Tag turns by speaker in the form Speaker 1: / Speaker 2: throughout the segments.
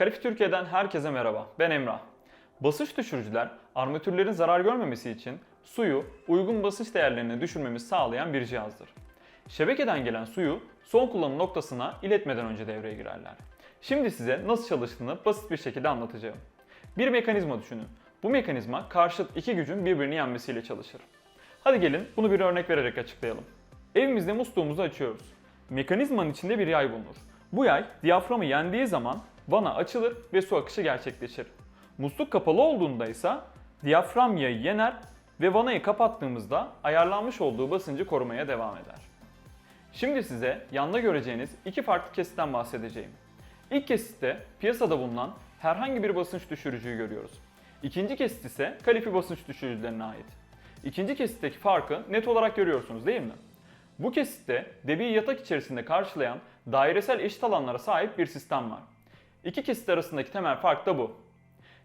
Speaker 1: Kalifi Türkiye'den herkese merhaba. Ben Emrah. Basınç düşürücüler armatürlerin zarar görmemesi için suyu uygun basınç değerlerine düşürmemizi sağlayan bir cihazdır. Şebekeden gelen suyu son kullanım noktasına iletmeden önce devreye girerler. Şimdi size nasıl çalıştığını basit bir şekilde anlatacağım. Bir mekanizma düşünün. Bu mekanizma karşıt iki gücün birbirini yenmesiyle çalışır. Hadi gelin bunu bir örnek vererek açıklayalım. Evimizde musluğumuzu açıyoruz. Mekanizmanın içinde bir yay bulunur. Bu yay diyaframı yendiği zaman vana açılır ve su akışı gerçekleşir. Musluk kapalı olduğunda ise diyafram yayı yener ve vanayı kapattığımızda ayarlanmış olduğu basıncı korumaya devam eder. Şimdi size yanda göreceğiniz iki farklı kesitten bahsedeceğim. İlk kesitte piyasada bulunan herhangi bir basınç düşürücüyü görüyoruz. İkinci kesit ise kalifi basınç düşürücülerine ait. İkinci kesitteki farkı net olarak görüyorsunuz değil mi? Bu kesitte debiyi yatak içerisinde karşılayan dairesel eşit alanlara sahip bir sistem var. İki kesit arasındaki temel fark da bu.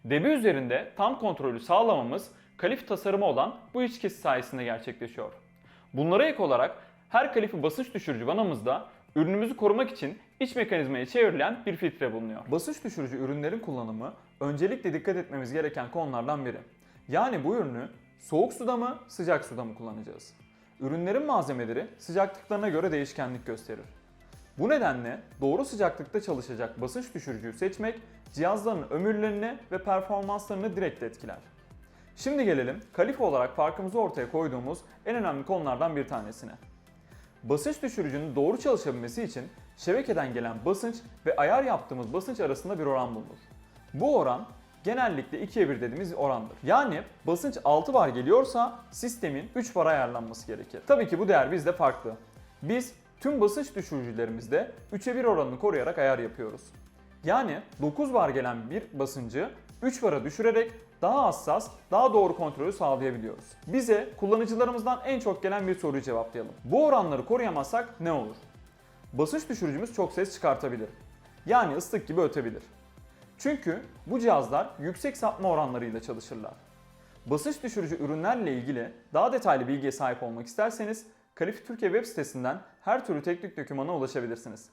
Speaker 1: Debi üzerinde tam kontrolü sağlamamız kalif tasarımı olan bu iç kesit sayesinde gerçekleşiyor. Bunlara ek olarak her kalifi basınç düşürücü vanamızda ürünümüzü korumak için iç mekanizmaya çevrilen bir filtre bulunuyor. Basınç düşürücü ürünlerin kullanımı öncelikle dikkat etmemiz gereken konulardan biri. Yani bu ürünü soğuk suda mı, sıcak suda mı kullanacağız? Ürünlerin malzemeleri sıcaklıklarına göre değişkenlik gösterir. Bu nedenle doğru sıcaklıkta çalışacak basınç düşürücüyü seçmek cihazların ömürlerini ve performanslarını direkt etkiler. Şimdi gelelim kalife olarak farkımızı ortaya koyduğumuz en önemli konulardan bir tanesine. Basınç düşürücünün doğru çalışabilmesi için şebekeden gelen basınç ve ayar yaptığımız basınç arasında bir oran bulunur. Bu oran genellikle 2'ye 1 dediğimiz orandır. Yani basınç 6 bar geliyorsa sistemin 3 bar ayarlanması gerekir. Tabii ki bu değer bizde farklı. Biz tüm basınç düşürücülerimizde 3'e 1 oranını koruyarak ayar yapıyoruz. Yani 9 bar gelen bir basıncı 3 bara düşürerek daha hassas, daha doğru kontrolü sağlayabiliyoruz. Bize kullanıcılarımızdan en çok gelen bir soruyu cevaplayalım. Bu oranları koruyamazsak ne olur? Basınç düşürücümüz çok ses çıkartabilir. Yani ıslık gibi ötebilir. Çünkü bu cihazlar yüksek sapma oranlarıyla çalışırlar. Basınç düşürücü ürünlerle ilgili daha detaylı bilgiye sahip olmak isterseniz Kalifi Türkiye web sitesinden her türlü teknik dokümana ulaşabilirsiniz.